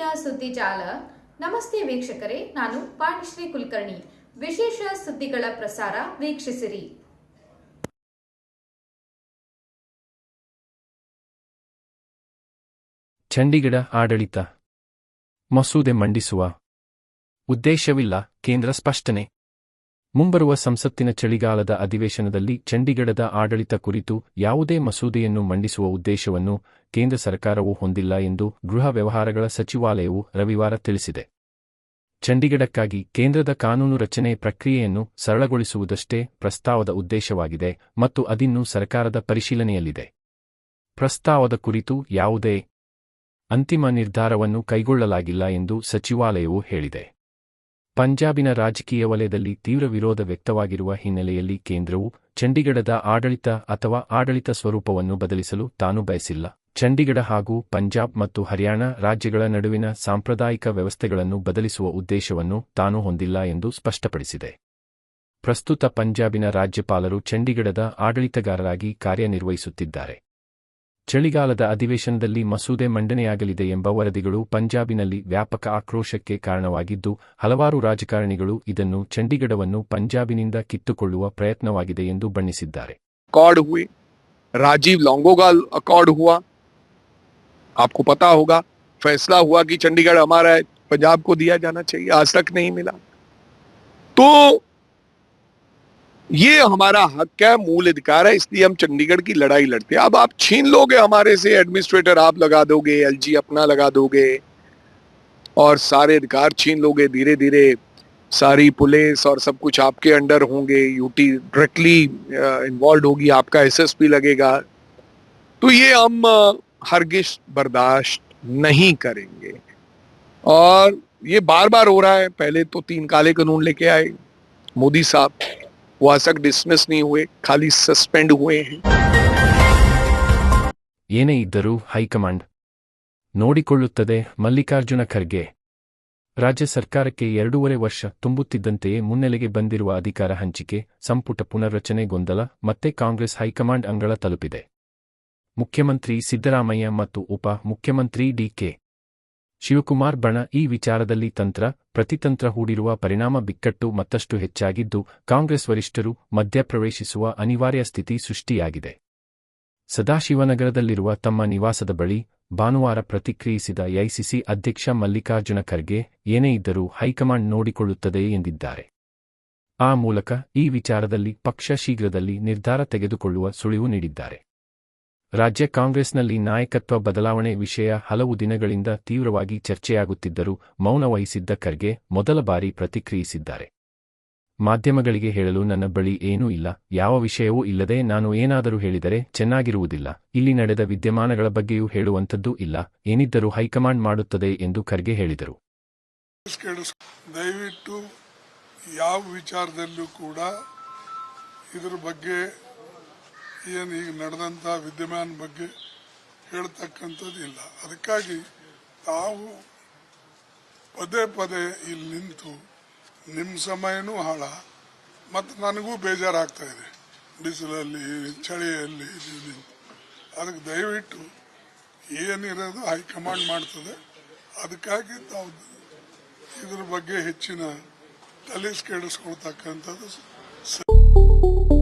ಇವತ್ತಿನ ಸುದ್ದಿ ನಮಸ್ತೆ ವೀಕ್ಷಕರೇ, ನಾನು ಪಾಣಿಶ್ರೀ ಕುಲಕರ್ಣಿ. ವಿಶೇಷ ಸುದ್ದಿಗಳ ಪ್ರಸಾರ ವೀಕ್ಷಿಸಿರಿ. ಚಂಡೀಗಢ ಆಡಳಿತ. ಮಸೂದೆ ಮಂಡಿಸುವ. ಉದ್ದೇಶವಿಲ್ಲ ಕೇಂದ್ರ ಸ್ಪಷ್ಟನೆ. ಮುಂಬರುವ ಸಂಸತ್ತಿನ ಚಳಿಗಾಲದ ಅಧಿವೇಶನದಲ್ಲಿ ಚಂಡೀಗಢದ ಆಡಳಿತ ಕುರಿತು ಯಾವುದೇ ಮಸೂದೆಯನ್ನು ಮಂಡಿಸುವ ಉದ್ದೇಶವನ್ನು ಕೇಂದ್ರ ಸರ್ಕಾರವು ಹೊಂದಿಲ್ಲ ಎಂದು ಗೃಹ ವ್ಯವಹಾರಗಳ ಸಚಿವಾಲಯವು ರವಿವಾರ ತಿಳಿಸಿದೆ. ಚಂಡೀಗಢಕ್ಕಾಗಿ ಕೇಂದ್ರದ ಕಾನೂನು ರಚನೆ ಪ್ರಕ್ರಿಯೆಯನ್ನು ಸರಳಗೊಳಿಸುವುದಷ್ಟೇ ಪ್ರಸ್ತಾವದ ಉದ್ದೇಶವಾಗಿದೆ ಮತ್ತು ಅದಿನ್ನೂ ಸರ್ಕಾರದ ಪರಿಶೀಲನೆಯಲ್ಲಿದೆ. ಪ್ರಸ್ತಾವದ ಕುರಿತು ಯಾವುದೇ ಅಂತಿಮ ನಿರ್ಧಾರವನ್ನು ಕೈಗೊಳ್ಳಲಾಗಿಲ್ಲ ಎಂದು ಸಚಿವಾಲಯವು ಹೇಳಿದೆ. ಪಂಜಾಬಿನ ರಾಜಕೀಯ ವಲಯದಲ್ಲಿ ತೀವ್ರ ವಿರೋಧ ವ್ಯಕ್ತವಾಗಿರುವ ಹಿನ್ನೆಲೆಯಲ್ಲಿ ಕೇಂದ್ರವು ಚಂಡೀಗಢದ ಆಡಳಿತ ಅಥವಾ ಆಡಳಿತ ಸ್ವರೂಪವನ್ನು ಬದಲಿಸಲು ತಾನು ಬಯಸಿಲ್ಲ. ಚಂಡೀಗಢ ಹಾಗೂ ಪಂಜಾಬ್ ಮತ್ತು ಹರಿಯಾಣ ರಾಜ್ಯಗಳ ನಡುವಿನ ಸಾಂಪ್ರದಾಯಿಕ ವ್ಯವಸ್ಥೆಗಳನ್ನು ಬದಲಿಸುವ ಉದ್ದೇಶವನ್ನು ತಾನು ಹೊಂದಿಲ್ಲ ಎಂದು ಸ್ಪಷ್ಟಪಡಿಸಿದೆ. ಪ್ರಸ್ತುತ ಪಂಜಾಬಿನ ರಾಜ್ಯಪಾಲರು ಚಂಡೀಗಢದ ಆಡಳಿತಗಾರರಾಗಿ ಕಾರ್ಯನಿರ್ವಹಿಸುತ್ತಿದ್ದಾರೆ. ಚಳಿಗಾಲದ ಅಧಿವೇಶನದಲ್ಲಿ ಮಸೂದೆ ಮಂಡನೆಯಾಗಲಿದೆ ಎಂಬ ವರದಿಗಳು ಪಂಜಾಬಿನಲ್ಲಿ ವ್ಯಾಪಕ ಆಕ್ರೋಶಕ್ಕೆ ಕಾರಣವಾಗಿದ್ದು ಹಲವಾರು ರಾಜಕಾರಣಿಗಳು ಇದನ್ನು ಚಂಡೀಗಢವನ್ನು ಪಂಜಾಬಿನಿಂದ ಕಿತ್ತುಕೊಳ್ಳುವ ಪ್ರಯತ್ನವಾಗಿದೆ ಎಂದು ಬಣ್ಣಿಸಿದ್ದಾರೆ अकॉर्ड हुए राजीव लोंगोवाल अकॉर्ड हुआ आपको पता होगा फैसला हुआ कि चंडीगढ़ हमारा है पंजाब को दिया जाना चाहिए आज तक नहीं मिला तो ये हमारा हक है, मूल अधिकार है, इसलिए हम चंडीगढ़ की लड़ाई लड़ते हैं। अब आप छीन लोगे हमारे से एडमिनिस्ट्रेटर आप लगा दोगे एलजी अपना लगा दोगे, और सारे अधिकार छीन लोगे धीरे धीरे सारी पुलिस और सब कुछ आपके अंडर होंगे यूटी डायरेक्टली इन्वॉल्व होगी, आपका एसएसपी लगेगा। तो ये हम हरगिज बर्दाश्त नहीं करेंगे। और ये बार बार हो रहा है, पहले तो तीन काले कानून लेके आए, मोदी साहब। वो आज तक डिसमिस नहीं हुए खाली सस्पेंड हुए हैं ಏನೇ ಇದ್ದರೂ ಹೈಕಮಾಂಡ್ ನೋಡಿಕೊಳ್ಳುತ್ತದೆ ಮಲ್ಲಿಕಾರ್ಜುನ ಖರ್ಗೆ ರಾಜ್ಯ ಸರ್ಕಾರಕ್ಕೆ ಎರಡೂವರೆ ವರ್ಷ ತುಂಬುತ್ತಿದ್ದಂತೆಯೇ ಮುನ್ನೆಲೆಗೆ ಬಂದಿರುವ ಅಧಿಕಾರ ಹಂಚಿಕೆ ಸಂಪುಟ ಪುನರ್ರಚನೆ ಗೊಂದಲ ಮತ್ತೆ ಕಾಂಗ್ರೆಸ್ ಹೈಕಮಾಂಡ್ ಅಂಗಳ ತಲುಪಿದೆ ಮುಖ್ಯಮಂತ್ರಿ ಸಿದ್ದರಾಮಯ್ಯ ಮತ್ತು ಉಪ ಮುಖ್ಯಮಂತ್ರಿ ಡಿಕೆ ಶಿವಕುಮಾರ್ ಬಣ ಈ ವಿಚಾರದಲ್ಲಿ ತಂತ್ರ, ಪ್ರತಿತಂತ್ರ ಹೂಡಿರುವ ಪರಿಣಾಮ ಬಿಕ್ಕಟ್ಟು ಮತ್ತಷ್ಟು ಹೆಚ್ಚಾಗಿದ್ದು, ಕಾಂಗ್ರೆಸ್ ವರಿಷ್ಠರು ಮಧ್ಯಪ್ರವೇಶಿಸುವ ಅನಿವಾರ್ಯ ಸ್ಥಿತಿ ಸೃಷ್ಟಿಯಾಗಿದೆ. ಸದಾಶಿವನಗರದಲ್ಲಿರುವ ತಮ್ಮ ನಿವಾಸದ ಬಳಿ ಭಾನುವಾರ ಪ್ರತಿಕ್ರಿಯಿಸಿದ ಎಐಸಿಸಿ ಅಧ್ಯಕ್ಷ ಮಲ್ಲಿಕಾರ್ಜುನ ಖರ್ಗೆ, ಏನೇ ಇದ್ದರೂ ಹೈಕಮಾಂಡ್ ನೋಡಿಕೊಳ್ಳುತ್ತದೆ ಎಂದಿದ್ದಾರೆ. ಆ ಮೂಲಕ ಈ ವಿಚಾರದಲ್ಲಿ ಪಕ್ಷ ಶೀಘ್ರದಲ್ಲಿ ನಿರ್ಧಾರ ತೆಗೆದುಕೊಳ್ಳುವ ಸುಳಿವು ನೀಡಿದ್ದಾರೆ. ರಾಜ್ಯ ಕಾಂಗ್ರೆಸ್ನಲ್ಲಿ ನಾಯಕತ್ವ ಬದಲಾವಣೆ ವಿಷಯ ಹಲವು ದಿನಗಳಿಂದ ತೀವ್ರವಾಗಿ ಚರ್ಚೆಯಾಗುತ್ತಿದ್ದರೂ ಮೌನ ವಹಿಸಿದ್ದ ಖರ್ಗೆ ಮೊದಲ ಬಾರಿ ಪ್ರತಿಕ್ರಿಯಿಸಿದ್ದಾರೆ. ಮಾಧ್ಯಮಗಳಿಗೆ ಹೇಳಲು ನನ್ನ ಬಳಿ ಏನೂ ಇಲ್ಲ, ಯಾವ ವಿಷಯವೂ ಇಲ್ಲದೆ ನಾನು ಏನಾದರೂ ಹೇಳಿದರೆ ಚೆನ್ನಾಗಿರುವುದಿಲ್ಲ, ಇಲ್ಲಿ ನಡೆದ ವಿದ್ಯಮಾನಗಳ ಬಗ್ಗೆಯೂ ಹೇಳುವಂಥದ್ದೂ ಇಲ್ಲ, ಏನಿದ್ದರೂ ಹೈಕಮಾಂಡ್ ಮಾಡುತ್ತದೆ ಎಂದು ಖರ್ಗೆ ಹೇಳಿದರು. ದಯವಿಟ್ಟು ಯಾವ ವಿಚಾರದಲ್ಲೂ ಕೂಡ ಇದರ ಬಗ್ಗೆ ಏನು ಈಗ ನಡೆದಂಥ ವಿದ್ಯಮಾನ ಬಗ್ಗೆ ಹೇಳ್ತಕ್ಕಂಥದ್ದು ಇಲ್ಲ. ಅದಕ್ಕಾಗಿ ತಾವು ಪದೇ ಪದೇ ಇಲ್ಲಿ ನಿಂತು ನಿಮ್ಮ ಸಮಯನೂ ಹಾಳ, ಮತ್ತು ನನಗೂ ಬೇಜಾರಾಗ್ತಾ ಇದೆ. ಬಿಸಿಲಲ್ಲಿ, ಚಳಿಯಲ್ಲಿ ಅದಕ್ಕೆ ದಯವಿಟ್ಟು ಏನಿರೋದು ಹೈಕಮಾಂಡ್ ಮಾಡ್ತದೆ, ಅದಕ್ಕಾಗಿ ತಾವು ಇದ್ರ ಬಗ್ಗೆ ಹೆಚ್ಚಿನ ತಲೆ ಕೆಡಿಸ್ಕೊಳ್ತಕ್ಕಂಥದ್ದು